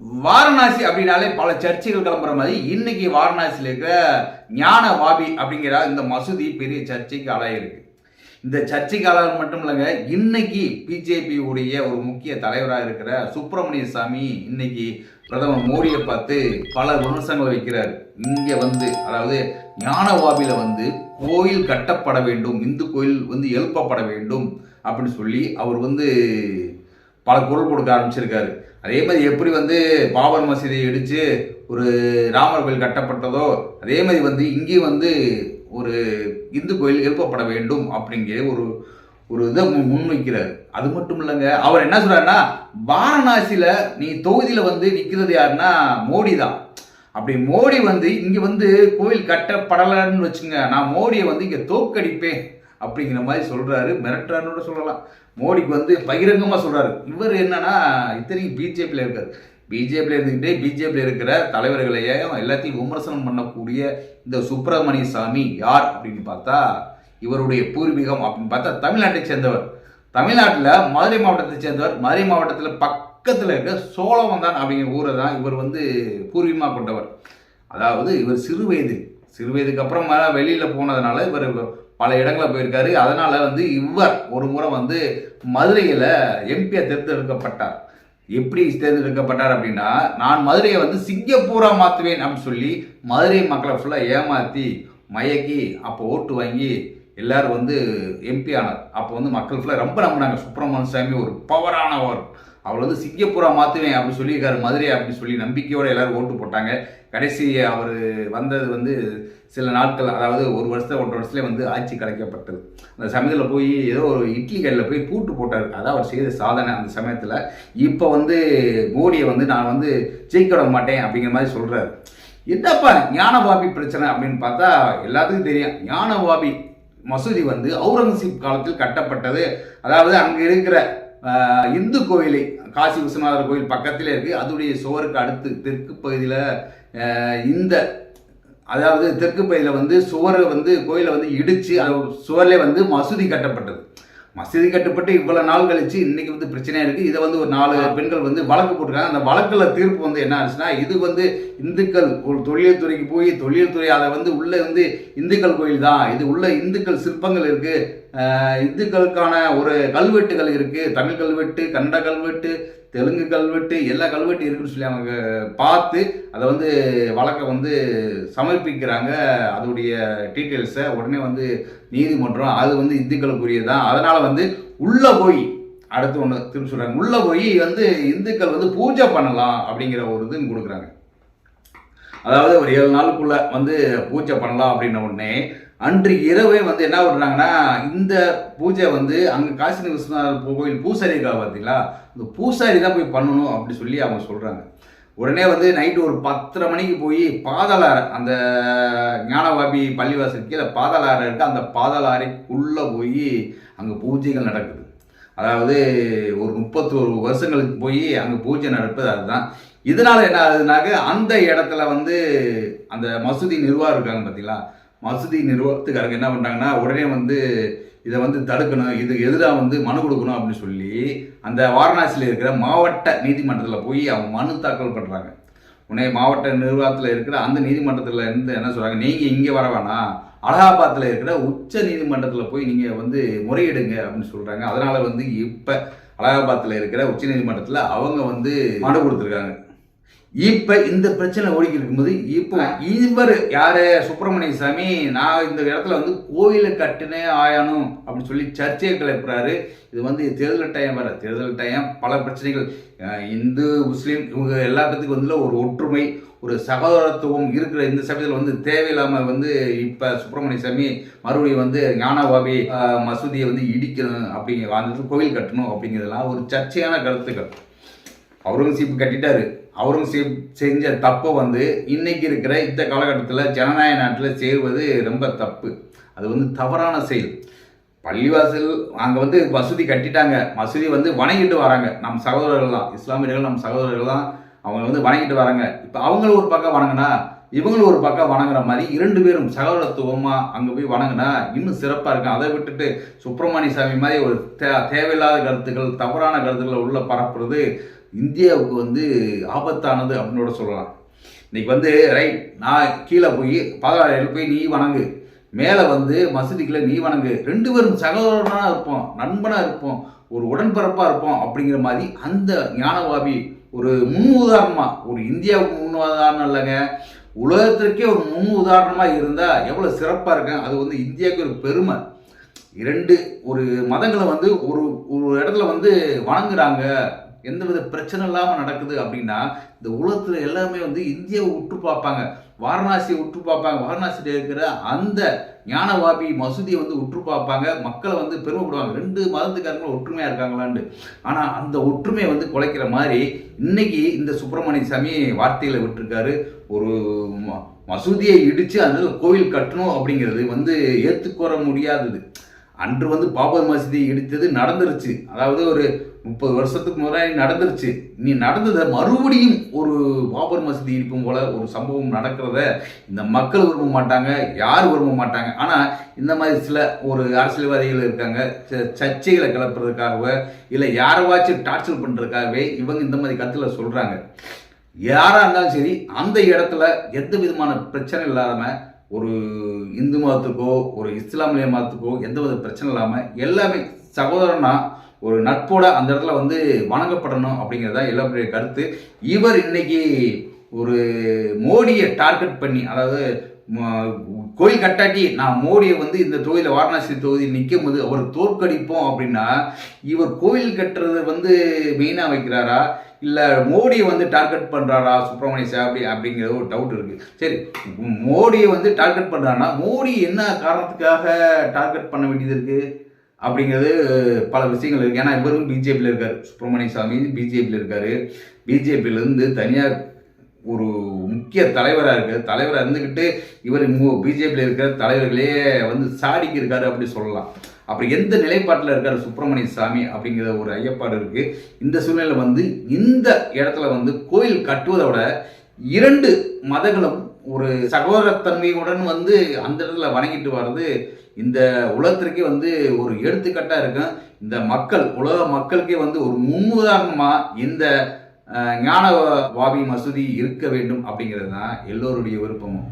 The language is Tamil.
வாரணாசி அப்படின்னாலே பல சர்ச்சைகள் கிளம்புற மாதிரி இன்னைக்கு வாரணாசியில் இருக்கிற ஞான வாபி அப்படிங்கிற இந்த மசூதி பெரிய சர்ச்சைக்கு ஆளாயிருக்கு இந்த சர்ச்சைக்கு ஆளாக மட்டும் இல்லைங்க இன்னைக்கு பிஜேபி உடைய ஒரு முக்கிய தலைவராக இருக்கிற சுப்பிரமணிய சாமி இன்னைக்கு பிரதமர் மோடியை பார்த்து பல விமர்சனங்களை வைக்கிறார். இங்க வந்து அதாவது ஞானவாபியில வந்து கோயில் கட்டப்பட வேண்டும் இந்து கோயில் வந்து எழுப்பப்பட வேண்டும் அப்படின்னு சொல்லி அவர் வந்து பல குரல் கொடுக்க ஆரம்பிச்சிருக்காரு. அதே மாதிரி எப்படி வந்து பாபர் மசீதியை இடித்து ஒரு ராமர் கோயில் கட்டப்பட்டதோ அதே மாதிரி வந்து இங்கே வந்து ஒரு இந்து கோயில் எழுப்பப்பட வேண்டும் அப்படிங்கிற ஒரு ஒரு இதை முன்வைக்கிறார். அது மட்டும் இல்லைங்க அவர் என்ன சொல்கிறாருன்னா வாரணாசியில் நீ தொகுதியில் வந்து நிற்கிறது யாருன்னா மோடி தான். அப்படி மோடி வந்து இங்கே வந்து கோயில் கட்டப்படலைன்னு வச்சுங்க நான் மோடியை வந்து இங்கே தோக்கடிப்பேன் அப்படிங்கிற மாதிரி சொல்கிறாரு மிரட்டான்னு கூட சொல்லலாம். மோடிக்கு வந்து பகிரங்கமாக சொல்கிறாரு இவர் என்னன்னா இத்தனைக்கும் பிஜேபியில் இருக்கார். பிஜேபியில் இருந்துக்கிட்டே பிஜேபியில் இருக்கிற தலைவர்களையும் எல்லாத்தையும் விமர்சனம் பண்ணக்கூடிய இந்த சுப்பிரமணிய சாமி யார் அப்படின்னு பார்த்தா இவருடைய பூர்வீகம் அப்படின்னு பார்த்தா தமிழ்நாட்டை சேர்ந்தவர். தமிழ்நாட்டில் மதுரை மாவட்டத்தை சேர்ந்தவர். மதுரை மாவட்டத்தில் பக்கத்தில் இருக்க சோழவந்தான் அப்படிங்கிற ஊரை தான் இவர் வந்து பூர்வீகமாக கொண்டவர். அதாவது இவர் சிறு வயது சிறு வயதுக்கு அப்புறமா வெளியில் போனதுனால இவர் பல இடங்களில் போயிருக்காரு. அதனால் வந்து இவர் ஒரு முறை வந்து மதுரையில் எம்பியை தேர்ந்தெடுக்கப்பட்டார். எப்படி தேர்ந்தெடுக்கப்பட்டார் அப்படின்னா நான் மதுரையை வந்து சிங்கப்பூராக மாற்றுவேன் அப்படின்னு சொல்லி மதுரை மக்களை ஃபுல்லாக ஏமாற்றி மயக்கி அப்போ ஓட்டு வாங்கி எல்லாரும் வந்து எம்பி ஆனார். அப்போ வந்து மக்கள் ஃபுல்லாக ரொம்ப நம்பினாங்க. சுப்பிரமணிய சாமி ஒரு பவரானவர் அவர் வந்து சிங்கப்பூரா மாற்றுவேன் அப்படின்னு சொல்லியிருக்காரு. மதுரை அப்படின்னு சொல்லி நம்பிக்கையோடு எல்லாரும் ஓட்டு போட்டாங்க. கடைசி அவர் வந்தது வந்து சில நாட்கள் அதாவது ஒரு வருஷத்துல ஒன்றரை வருஷத்துல வந்து ஆட்சி கலைக்கப்பட்டது. அந்த சமயத்தில் போய் ஏதோ ஒரு இட்லி கடையில் போய் பூட்டு போட்டார். அதான் அவர் செய்த சாதனை அந்த சமயத்தில். இப்போ வந்து மோடியை வந்து நான் வந்து ஜெயிக்க விட மாட்டேன் அப்படிங்கிற மாதிரி சொல்கிறாரு என்னப்பா ஞானவாபி பிரச்சனை அப்படின்னு பார்த்தா எல்லாத்துக்கும் தெரியும். ஞானவாபி மசூதி வந்து அவுரங்கசீப் காலத்தில் கட்டப்பட்டது. அதாவது அங்கே இருக்கிற இந்து கோயிலை காசி விஸ்வநாதர் கோயில் பக்கத்தில் இருக்கு. அதோடைய சுவருக்கு அடுத்து தெற்கு பகுதியில் இந்த அதாவது தெற்கு பகுதியில் வந்து சுவரை வந்து கோயிலை வந்து இடித்து அது சுவர்லேயே வந்து மசூதி கட்டப்பட்டது. மசூதி கட்டப்பட்டு இவ்வளவு நாள் கழிச்சு இன்னைக்கு வந்து பிரச்சனையா இருக்கு. இதை வந்து ஒரு நாலு பெண்கள் வந்து வழக்கு போட்டிருக்காங்க. அந்த வழக்குல தீர்ப்பு வந்து என்ன ஆச்சுன்னா இது வந்து இந்துக்கள் ஒரு தொழில் துறைக்கு போய் தொழில் துறை அதை வந்து உள்ள வந்து இந்துக்கள் கோயில் தான். இது உள்ள இந்துக்கள் சிற்பங்கள் இருக்கு. ஆஹ் இந்துக்களுக்கான ஒரு கல்வெட்டுகள் இருக்கு. தமிழ் கல்வெட்டு கன்னட கல்வெட்டு தெலுங்கு கல்வெட்டு எல்லா கல்வெட்டு இருக்குன்னு சொல்லி அவங்க பார்த்து அதை வந்து வழக்கை வந்து சமர்ப்பிக்கிறாங்க. அதோடைய டீட்டெயில்ஸை உடனே வந்து நீதிமன்றம் அது வந்து இந்துக்களுக்குரியதான் அதனால் வந்து உள்ளே போய் அடுத்து ஒன்று திரும்ப சொல்கிறாங்க உள்ளே போய் வந்து இந்துக்கள் வந்து பூஜை பண்ணலாம் அப்படிங்கிற ஒரு இதுன்னு கொடுக்குறாங்க. அதாவது ஒரு ஏழு நாளுக்குள்ளே வந்து பூஜை பண்ணலாம் அப்படின்ன உடனே அன்று இரவே வந்து என்ன பண்ணுறாங்கன்னா இந்த பூஜை வந்து அங்கே காசி விஸ்வநாதர் கோயில் பூசாரி இருக்கா பார்த்தீங்களா இந்த பூசாரி தான் போய் பண்ணணும் அப்படி சொல்லி அவங்க சொல்கிறாங்க உடனே வந்து நைட்டு ஒரு பத்தரை மணிக்கு போய் பாதாளாறு அந்த ஞானவாபி பள்ளிவாசல் கீழே பாதாளாறு இருக்கு. அந்த பாதாளாறைக்குள்ளே போய் அங்கே பூஜைகள் நடக்குது. அதாவது ஒரு முப்பத்தோரு வருஷங்களுக்கு போய் அங்கே பூஜை நடப்பது அதுதான். இதனால் என்ன ஆகுதுனாக்க அந்த இடத்துல வந்து அந்த மசூதி நிர்வாகம் இருக்காங்க பார்த்தீங்களா மசூதி நிர்வாகத்துக்காரங்க என்ன பண்ணுறாங்கன்னா உடனே வந்து இதை வந்து தடுக்கணும் இது எதிராக வந்து மனு கொடுக்கணும் அப்படின்னு சொல்லி அந்த வாரணாசியில் இருக்கிற மாவட்ட நீதிமன்றத்தில் போய் அவங்க மனு தாக்கல் பண்ணுறாங்க உடனே மாவட்ட நிர்வாகத்தில் இருக்கிற அந்த நீதிமன்றத்தில் இருந்து என்ன சொல்கிறாங்க நீங்கள் இங்கே வர வேணாம். அலகாபாத்தில் இருக்கிற உச்ச நீதிமன்றத்தில் போய் நீங்கள் வந்து முறையிடுங்க அப்படின்னு சொல்கிறாங்க அதனால் வந்து இப்போ அலகாபாத்தில் இருக்கிற உச்ச நீதிமன்றத்தில் அவங்க வந்து மனு கொடுத்துருக்காங்க. இப்போ இந்த பிரச்சனை ஓடிக்கிட்டு இருக்கும்போது இப்போ இவர் யாரு? சுப்பிரமணிய சாமி நான் இந்த இடத்துல வந்து கோயிலை கட்டினே ஆயணும் அப்படின்னு சொல்லி சர்ச்சையை கிளப்புறாரு. இது வந்து தேர்தல் டைம் வர தேர்தல் டைம் பல பிரச்சனைகள். இந்து முஸ்லீம் இவங்க எல்லாத்துக்கும் வந்து ஒரு ஒற்றுமை ஒரு சகோதரத்துவம் இருக்கிற இந்த சமயத்தில் வந்து தேவையில்லாமல் வந்து இப்போ சுப்பிரமணிய சாமி மறுபடியும் வந்து ஞானவாபி அஹ், மசூதியை வந்து இடிக்கணும் அப்படிங்கிற அந்த கோயில் கட்டணும் அப்படிங்கிறதெல்லாம் ஒரு சர்ச்சையான கருத்துக்கள். அவுரங்கசீப் கட்டிட்டாரு. அவுரங்கசீப் செஞ்ச தப்பை வந்து இன்னைக்கு இருக்கிற இந்த காலகட்டத்தில் ஜனநாயக நாட்டில் செய்வது ரொம்ப தப்பு. அது வந்து தவறான செயல். பள்ளிவாசல் அங்கே வந்து மசூதி கட்டிட்டாங்க. மசூதி வந்து வணங்கிட்டு வராங்க. நம் சகோதரர்கள் தான் இஸ்லாமியர்கள் நம் சகோதரர்கள் தான் அவங்க வந்து வணங்கிட்டு வராங்க. இப்போ அவங்களும் ஒரு பக்கம் வணங்கினா இவங்களும் ஒரு பக்கம் வணங்குற மாதிரி இரண்டு பேரும் சகோதரத்துவமா அங்கே போய் வணங்கினா இன்னும் சிறப்பாக இருக்கும். அதை விட்டுட்டு சுப்பிரமணிய சாமி மாதிரி ஒரு தே தேவையில்லாத கருத்துக்கள் தவறான கருத்துக்களை உள்ள பரப்புறது இந்தியாவுக்கு வந்து ஆபத்தானது அப்படின்னு கூட சொல்லலாம். இன்னைக்கு வந்து ரைட் நான் கீழே போய் பாதாளையில் போய் நீ வணங்கு. மேலே வந்து மசூதிக்குள்ளே நீ வணங்கு. ரெண்டு பேரும் சகோதரனாக இருப்போம் நண்பனாக இருப்போம் ஒரு உடன்பிறப்பாக இருப்போம் அப்படிங்கிற மாதிரி அந்த ஞானவாபி ஒரு முன் உதாரணமாக ஒரு இந்தியாவுக்கு முன் உதாரணம் இல்லைங்க. உலகத்திற்கே ஒரு முன் உதாரணமாக இருந்தால் எவ்வளோ சிறப்பாக இருக்கேன் அது வந்து இந்தியாவுக்கு ஒரு பெருமை. இரண்டு ஒரு மதங்களை வந்து ஒரு ஒரு இடத்துல வந்து வணங்குறாங்க. எந்த வித பிரச்சனை இல்லாமல் நடக்குது அப்படின்னா இந்த உலகத்தில் எல்லாமே வந்து இந்தியாவை உற்று பார்ப்பாங்க. வாரணாசியை உற்று பார்ப்பாங்க. வாரணாசியில் இருக்கிற அந்த ஞானவாபி மசூதியை வந்து உற்று பார்ப்பாங்க. மக்களை வந்து பெருமைப்படுவாங்க. ரெண்டு மதத்துக்காரங்களும் ஒற்றுமையாக இருக்காங்களான்னு ஆனால் அந்த ஒற்றுமையை வந்து குலைக்கிற மாதிரி இன்னைக்கு இந்த சுப்பிரமணிய சாமி வார்த்தைகளை விட்டுருக்காரு. ஒரு மசூதியை இடித்து அந்த கோவில் கட்டணும் அப்படிங்கிறது வந்து ஏற்றுக்கொற முடியாதது. அன்று வந்து பாபர் மசூதி இடித்தது நடந்துருச்சு. அதாவது ஒரு முப்பது வருஷத்துக்கு முன்னாடி நடந்துருச்சு. நீ நடந்ததை மறுபடியும் ஒரு பாபர் மசூதி இருக்கும் போல ஒரு சம்பவம் நடக்கிறத இந்த மக்கள் விரும்ப மாட்டாங்க யார் விரும்ப மாட்டாங்க. ஆனால் இந்த மாதிரி சில ஒரு அரசியல்வாதிகள் இருக்காங்க ச- சர்ச்சைகளை கிளப்புறதுக்காகவோ இல்லை யாரவாச்சும் டார்ச்சர் பண்ணுறதுக்காகவே இவங்க இந்த மாதிரி கருத்தில் சொல்கிறாங்க யாராக இருந்தாலும் சரி அந்த இடத்துல எந்த விதமான பிரச்சனை இல்லாமல் ஒரு இந்து மதத்துக்கோ ஒரு இஸ்லாமிய மதத்துக்கோ எந்த வித பிரச்சனை இல்லாமல் எல்லாமே சகோதரனா ஒரு நட்போட அந்த இடத்துல வந்து வணங்கப்படணும் அப்படிங்கிறதா எல்லாருடைய கருத்து. இவர் இன்னைக்கு ஒரு மோடியை டார்கெட் பண்ணி அதாவது கோயில் கட்டாட்டி நான் மோடியை வந்து இந்த தொகுதியில் வாரணாசி தொகுதியில் நிற்கும் போது அவர் தோற்கடிப்போம் அப்படின்னா இவர் கோயில் கட்டுறது வந்து மெயினாக வைக்கிறாரா? இல்லை மோடியை வந்து டார்கெட் பண்ணுறாரா சுப்பிரமணிய சாபி அப்படிங்கிற ஒரு டவுட் இருக்குது சரி மோடியை வந்து டார்கெட் பண்ணுறாருன்னா மோடி என்ன காரணத்துக்காக டார்கெட் பண்ண வேண்டியது இருக்குது அப்படிங்கிறது பல விஷயங்கள் இருக்குது ஏன்னா இவரும் பிஜேபியில் இருக்கார். சுப்பிரமணிய சாமி பிஜேபியில் இருக்கார். பிஜேபியிலேருந்து தனியார் ஒரு முக்கிய தலைவராக இருக்கார். தலைவராக இருந்துக்கிட்டு இவர் பிஜேபியில் இருக்கிற தலைவர்களே வந்து சாடிக்கு இருக்காரு அப்படி சொல்லலாம். அப்படி எந்த நிலைப்பாட்டில் இருக்கார் சுப்பிரமணிய சாமி அப்படிங்கிற ஒரு ஐயப்பாடு இருக்கு. இந்த சூழ்நிலை வந்து இந்த இடத்துல வந்து கோயில் கட்டுவதை விட இரண்டு மதங்களும் ஒரு சகோதரத்தன்மையுடன் வந்து அந்த இடத்துல வணங்கிட்டு வர்றது இந்த உலகத்திற்கே வந்து ஒரு எடுத்துக்கட்டாக இருக்கும். இந்த மக்கள் உலக மக்களுக்கே வந்து ஒரு முன்னுதாரணமாக இந்த ஞான வாபி மசூதி இருக்க வேண்டும் அப்படிங்கிறது தான் எல்லோருடைய விருப்பமும்.